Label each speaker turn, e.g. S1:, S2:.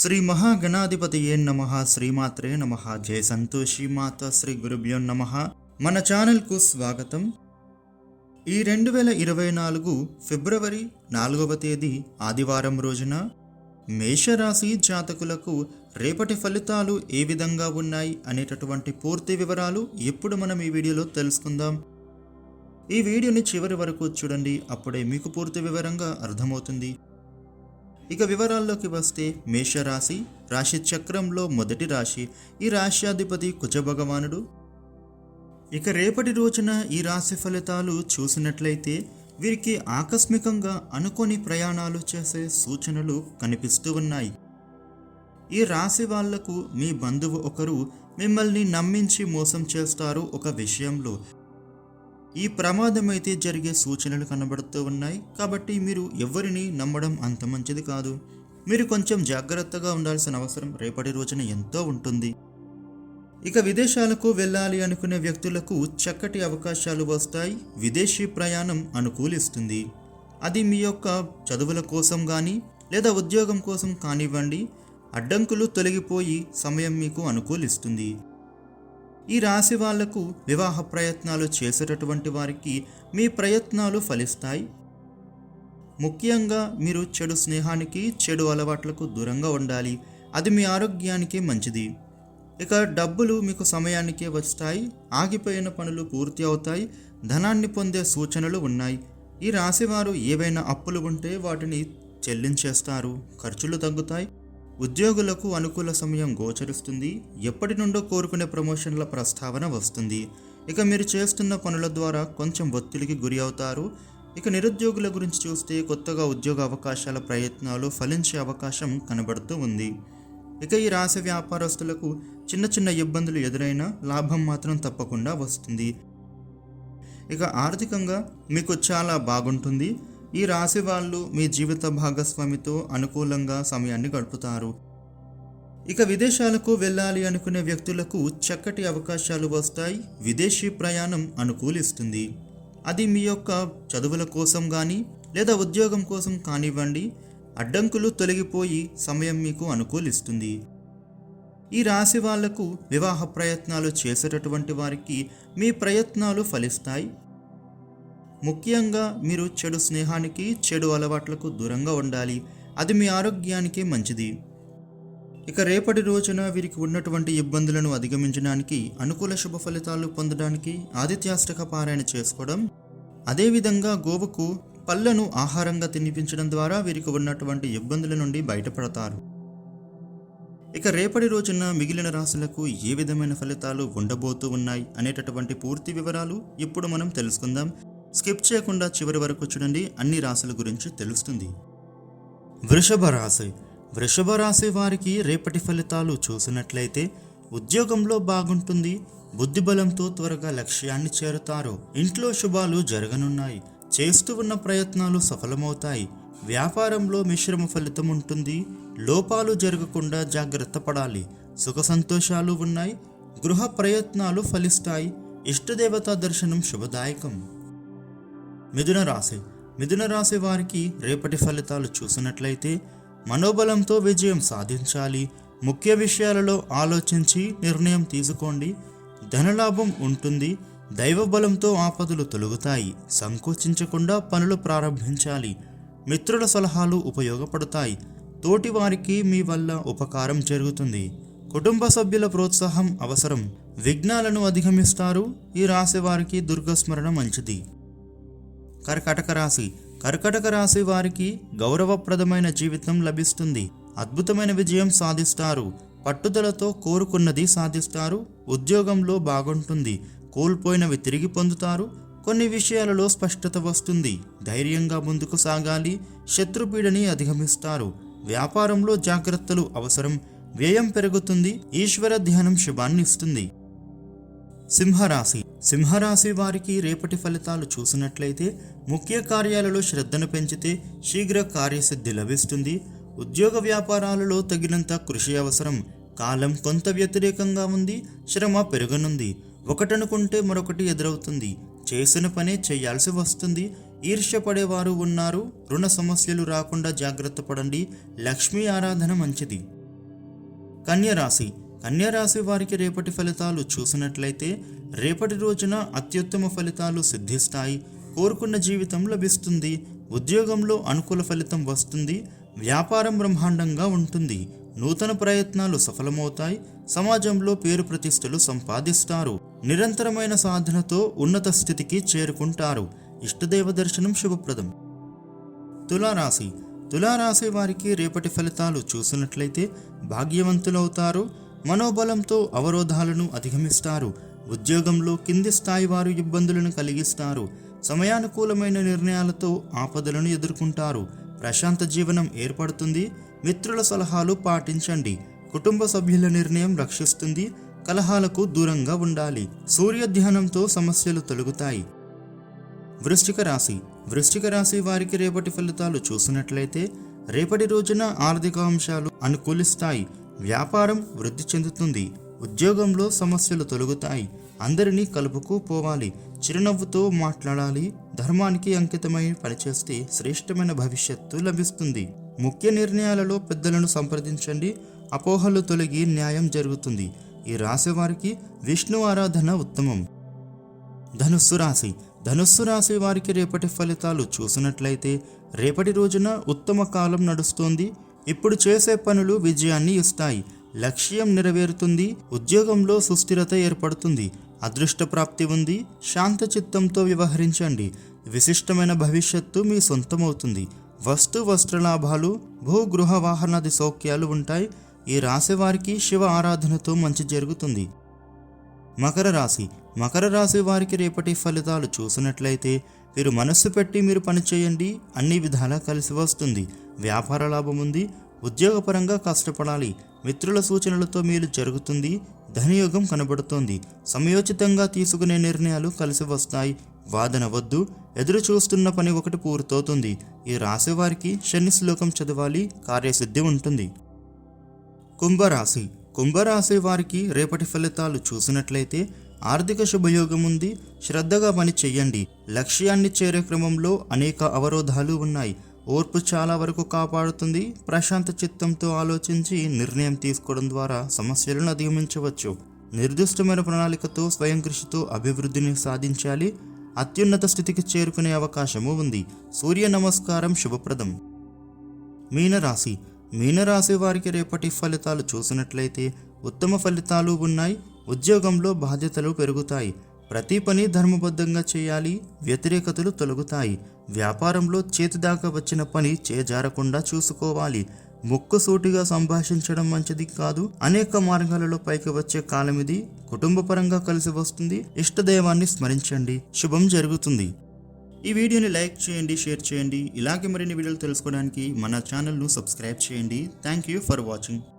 S1: శ్రీ మహాగణాధిపతియే నమ? శ్రీమాత్రే నమ. జయ సంతోషి మాత. శ్రీ గురుభ్యో నమ. మన ఛానల్కు స్వాగతం. ఈ రెండు వేల ఇరవై నాలుగు ఫిబ్రవరి నాలుగవ తేదీ ఆదివారం రోజున మేషరాశి జాతకులకు రేపటి ఫలితాలు ఏ విధంగా ఉన్నాయి అనేటటువంటి పూర్తి వివరాలు ఎప్పుడు మనం ఈ వీడియోలో తెలుసుకుందాం. ఈ వీడియోని చివరి వరకు చూడండి. అప్పుడే మీకు పూర్తి వివరంగా అర్థమవుతుంది. ఇక వివరాల్లోకి వస్తే మేషరాశి రాశి చక్రంలో మొదటి రాశి ఈ రాశ్యాధిపతి కుజ భగవానుడు ఇక రేపటి రోజున ఈ రాశి ఫలితాలు చూసినట్లయితే వీరికి ఆకస్మికంగా అనుకోని ప్రయాణాలు చేసే సూచనలు కనిపిస్తూ ఉన్నాయి. ఈ రాశి వాళ్ళకు మీ బంధువు ఒకరు మిమ్మల్ని నమ్మించి మోసం చేస్తారు ఒక విషయంలో. ఈ ప్రమాదం అయితే జరిగే సూచనలు కనబడుతూ ఉన్నాయి. కాబట్టి మీరు ఎవరిని నమ్మడం అంత మంచిది కాదు. మీరు కొంచెం జాగ్రత్తగా ఉండాల్సిన అవసరం రేపటి రోజున ఎంతో ఉంటుంది. ఇక విదేశాలకు వెళ్ళాలి అనుకునే వ్యక్తులకు చక్కటి అవకాశాలు వస్తాయి. విదేశీ ప్రయాణం అనుకూలిస్తుంది. అది మీ యొక్క చదువుల కోసం కానీ లేదా ఉద్యోగం కోసం కానివ్వండి. అడ్డంకులు తొలగిపోయి సమయం మీకు అనుకూలిస్తుంది. ఈ రాశి వాళ్ళకు వివాహ ప్రయత్నాలు చేసేటటువంటి వారికి మీ ప్రయత్నాలు ఫలిస్తాయి. ముఖ్యంగా మీరు చెడు స్నేహానికి చెడు అలవాట్లకు దూరంగా ఉండాలి. అది మీ ఆరోగ్యానికి మంచిది. ఇక డబ్బులు మీకు సమయానికే వస్తాయి. ఆగిపోయిన పనులు పూర్తి అవుతాయి. ధనాన్ని పొందే సూచనలు ఉన్నాయి. ఈ రాశివారు ఏవైనా అప్పులు ఉంటే వాటిని చెల్లించేస్తారు. ఖర్చులు తగ్గుతాయి. ఉద్యోగులకు అనుకూల సమయం గోచరిస్తుంది ఎప్పటి నుండో కోరుకునే ప్రమోషన్ల ప్రస్తావన వస్తుంది. ఇక మీరు చేస్తున్న పనుల ద్వారా కొంచెం ఒత్తిడికి గురి అవుతారు. ఇక నిరుద్యోగుల గురించి చూస్తే కొత్తగా ఉద్యోగ అవకాశాల ప్రయత్నాలు ఫలించే అవకాశం కనబడుతూ ఉంది. ఇక ఈ రాశి వ్యాపారస్తులకు చిన్న చిన్న ఇబ్బందులు ఎదురైనా లాభం మాత్రం తప్పకుండా వస్తుంది. ఇక ఆర్థికంగా మీకు చాలా బాగుంటుంది. ఈ రాశి వాళ్ళు మీ జీవిత భాగస్వామితో అనుకూలంగా సమయాన్ని గడుపుతారు. ఇక విదేశాలకు వెళ్ళాలి అనుకునే వ్యక్తులకు చక్కటి అవకాశాలు వస్తాయి. విదేశీ ప్రయాణం అనుకూలిస్తుంది. అది మీ యొక్క చదువుల కోసం కానీ లేదా ఉద్యోగం కోసం కానివ్వండి అడ్డంకులు తొలగిపోయి సమయం మీకు అనుకూలిస్తుంది. ఈ రాశి వాళ్ళకు వివాహ ప్రయత్నాలు చేసేటటువంటి వారికి మీ ప్రయత్నాలు ఫలిస్తాయి. ముఖ్యంగా మీరు చెడు స్నేహానికి చెడు అలవాట్లకు దూరంగా ఉండాలి. అది మీ ఆరోగ్యానికి మంచిది. ఇక రేపటి రోజున వీరికి ఉన్నటువంటి ఇబ్బందులను అధిగమించడానికి అనుకూల శుభ ఫలితాలు పొందడానికి ఆదిత్యాష్టక పారాయణ చేసుకోవడం అదేవిధంగా గోవుకు పళ్ళను ఆహారంగా తినిపించడం ద్వారా వీరికి ఉన్నటువంటి ఇబ్బందుల నుండి బయటపడతారు. ఇక రేపటి రోజున మిగిలిన రాశులకు ఏ విధమైన ఫలితాలు ఉండబోతూ ఉన్నాయి అనేటటువంటి పూర్తి వివరాలు ఇప్పుడు మనం తెలుసుకుందాం. స్కిప్ చేయకుండా చివరి వరకు చూడండి. అన్ని రాశుల గురించి తెలుస్తుంది. వృషభ రాశి. వృషభ రాశి వారికి రేపటి ఫలితాలు చూసినట్లయితే ఉద్యోగంలో బాగుంటుంది. బుద్ధిబలంతో త్వరగా లక్ష్యాన్ని చేరుతారు. ఇంట్లో శుభాలు జరగనున్నాయి. చేస్తూ ఉన్న ప్రయత్నాలు సఫలమవుతాయి. వ్యాపారంలో మిశ్రమ ఫలితం ఉంటుంది. లోపాలు జరగకుండా జాగ్రత్త పడాలి. సుఖ సంతోషాలు ఉన్నాయి. గృహ ప్రయత్నాలు ఫలిస్తాయి. ఇష్టదేవతా దర్శనం శుభదాయకం. మిథున రాశి. మిథున రాశి వారికి రేపటి ఫలితాలు చూసినట్లయితే మనోబలంతో విజయం సాధించాలి. ముఖ్య విషయాలలో ఆలోచించి నిర్ణయం తీసుకోండి. ధనలాభం ఉంటుంది. దైవబలంతో ఆపదలు తొలగుతాయి. సంకోచించకుండా పనులు ప్రారంభించాలి. మిత్రుల సలహాలు ఉపయోగపడతాయి. తోటి వారికి మీ వల్ల ఉపకారం జరుగుతుంది. కుటుంబ సభ్యుల ప్రోత్సాహం అవసరం. విఘ్నాలను అధిగమిస్తారు. ఈ రాశి వారికి దుర్గస్మరణ మంచిది. కర్కటక రాశి. కర్కటక రాశి వారికి గౌరవప్రదమైన జీవితం లభిస్తుంది. అద్భుతమైన విజయం సాధిస్తారు. పట్టుదలతో కోరుకున్నది సాధిస్తారు. ఉద్యోగంలో బాగుంటుంది. కోల్పోయినవి తిరిగి పొందుతారు. కొన్ని విషయాలలో స్పష్టత వస్తుంది. ధైర్యంగా ముందుకు సాగాలి. శత్రుపీడని అధిగమిస్తారు. వ్యాపారంలో జాగ్రత్తలు అవసరం. వ్యయం పెరుగుతుంది. ఈశ్వర ధ్యానం శుభాన్ని ఇస్తుంది సింహరాశి. సింహరాశి వారికి రేపటి ఫలితాలు చూసినట్లయితే ముఖ్య కార్యాలలో శ్రద్ధను పెంచితే శీఘ్ర కార్యసిద్ధి లభిస్తుంది. ఉద్యోగ వ్యాపారాలలో తగినంత కృషి అవసరం. కాలం కొంత వ్యతిరేకంగా ఉంది. శ్రమ పెరగనుంది. ఒకటనుకుంటే మరొకటి ఎదురవుతుంది. చేసిన పనే చేయాల్సి వస్తుంది. ఈర్ష్యపడేవారు ఉన్నారు. రుణ సమస్యలు రాకుండా జాగ్రత్త పడండి. లక్ష్మీ ఆరాధన మంచిది. కన్యరాశి. కన్యరాశి వారికి రేపటి ఫలితాలు చూసినట్లయితే రేపటి రోజున అత్యుత్తమ ఫలితాలు సిద్ధిస్తాయి. కోరుకున్న జీవితం లభిస్తుంది. ఉద్యోగంలో అనుకూల ఫలితం వస్తుంది. వ్యాపారం బ్రహ్మాండంగా ఉంటుంది. నూతన ప్రయత్నాలు సఫలమవుతాయి. సమాజంలో పేరు ప్రతిష్టలు సంపాదిస్తారు. నిరంతరమైన సాధనతో ఉన్నత స్థితికి చేరుకుంటారు. ఇష్టదేవ దర్శనం శుభప్రదం. తులారాశి. తులారాశి వారికి రేపటి ఫలితాలు చూసినట్లయితే భాగ్యవంతులవుతారు. మనోబలంతో అవరోధాలను అధిగమిస్తారు. ఉద్యోగంలో కింది స్థాయి వారు ఇబ్బందులను కలిగిస్తారు. సమయానుకూలమైన నిర్ణయాలతో ఆపదలను ఎదుర్కొంటారు. ప్రశాంత జీవనం ఏర్పడుతుంది. మిత్రుల సలహాలు పాటించండి. కుటుంబ సభ్యుల నిర్ణయం రక్షిస్తుంది. కలహాలకు దూరంగా ఉండాలి. సూర్య ధ్యానంతో సమస్యలు తొలగుతాయి. వృశ్చిక రాశి. వృశ్చిక రాశి వారికి రేపటి ఫలితాలు చూసినట్లయితే రేపటి రోజున ఆర్థిక అంశాలు అనుకూలిస్తాయి. వ్యాపారం వృద్ధి చెందుతుంది. ఉద్యోగంలో సమస్యలు తొలగుతాయి. అందరినీ కలుపుకు పోవాలి. చిరునవ్వుతో మాట్లాడాలి. ధర్మానికి అంకితమై పనిచేస్తే శ్రేష్టమైన భవిష్యత్తు లభిస్తుంది. ముఖ్య నిర్ణయాలలో పెద్దలను సంప్రదించండి. అపోహలు తొలగి న్యాయం జరుగుతుంది. ఈ రాశి వారికి విష్ణు ఆరాధన ఉత్తమం. ధనుస్సు రాశి. ధనుస్సు రాశి వారికి రేపటి ఫలితాలు చూసినట్లయితే రేపటి రోజున ఉత్తమ కాలం నడుస్తోంది. ఇప్పుడు చేసే పనులు విజయాన్ని ఇస్తాయి. లక్ష్యం నెరవేరుతుంది. ఉద్యోగంలో సుస్థిరత ఏర్పడుతుంది. అదృష్ట ప్రాప్తి ఉంది. శాంత చిత్తంతో వ్యవహరించండి. విశిష్టమైన భవిష్యత్తు మీ సొంతమవుతుంది. వస్తు వస్త్ర లాభాలు భూ వాహనాది సౌఖ్యాలు ఉంటాయి. ఈ రాశి వారికి శివ ఆరాధనతో మంచి జరుగుతుంది. మకర రాశి. మకర రాశి వారికి రేపటి ఫలితాలు చూసినట్లయితే మీరు మనస్సు పెట్టి మీరు పనిచేయండి అన్ని విధాలా కలిసి వస్తుంది. వ్యాపార లాభం ఉంది. ఉద్యోగపరంగా కష్టపడాలి. మిత్రుల సూచనలతో మీరు జరుగుతుంది. ధనయోగం కనబడుతోంది. సమయోచితంగా తీసుకునే నిర్ణయాలు కలిసి వస్తాయి. వాదన వద్దు. ఎదురు చూస్తున్న పని ఒకటి పూర్తవుతుంది. ఈ రాశి వారికి శని శ్లోకం చదవాలి. కార్యసిద్ధి ఉంటుంది. కుంభరాశి. కుంభరాశి వారికి రేపటి ఫలితాలు చూసినట్లయితే ఆర్థిక శుభయోగం ఉంది శ్రద్ధగా పని చెయ్యండి. లక్ష్యాన్ని చేరే క్రమంలో అనేక అవరోధాలు ఉన్నాయి. ఓర్పు చాలా వరకు కాపాడుతుంది. ప్రశాంత చిత్తంతో ఆలోచించి నిర్ణయం తీసుకోవడం ద్వారా సమస్యలను అధిగమించవచ్చు. నిర్దిష్టమైన ప్రణాళికతో స్వయం కృషితో అభివృద్ధిని సాధించాలి. అత్యున్నత స్థితికి చేరుకునే అవకాశము ఉంది. సూర్య నమస్కారం శుభప్రదం. మీనరాశి. మీనరాశి వారికి రేపటి ఫలితాలు చూసినట్లయితే ఉత్తమ ఫలితాలు ఉన్నాయి. ఉద్యోగంలో బాధ్యతలు పెరుగుతాయి. ప్రతి పని ధర్మబద్ధంగా చేయాలి వ్యతిరేకతలు తొలగుతాయి. వ్యాపారంలో చేతిదాకా వచ్చిన పని చేజారకుండా చూసుకోవాలి. ముక్కుసూటిగా సంభాషించడం మంచిది కాదు. అనేక మార్గాలలో పైకి వచ్చే కాలం ఇది కుటుంబపరంగా కలిసి వస్తుంది. ఇష్టదైవాన్ని స్మరించండి. శుభం జరుగుతుంది. ఈ వీడియోని లైక్ చేయండి షేర్ చేయండి. ఇలాగే మరిన్ని వీడియోలు తెలుసుకోవడానికి మన ఛానల్ను సబ్స్క్రైబ్ చేయండి. Thank you for watching.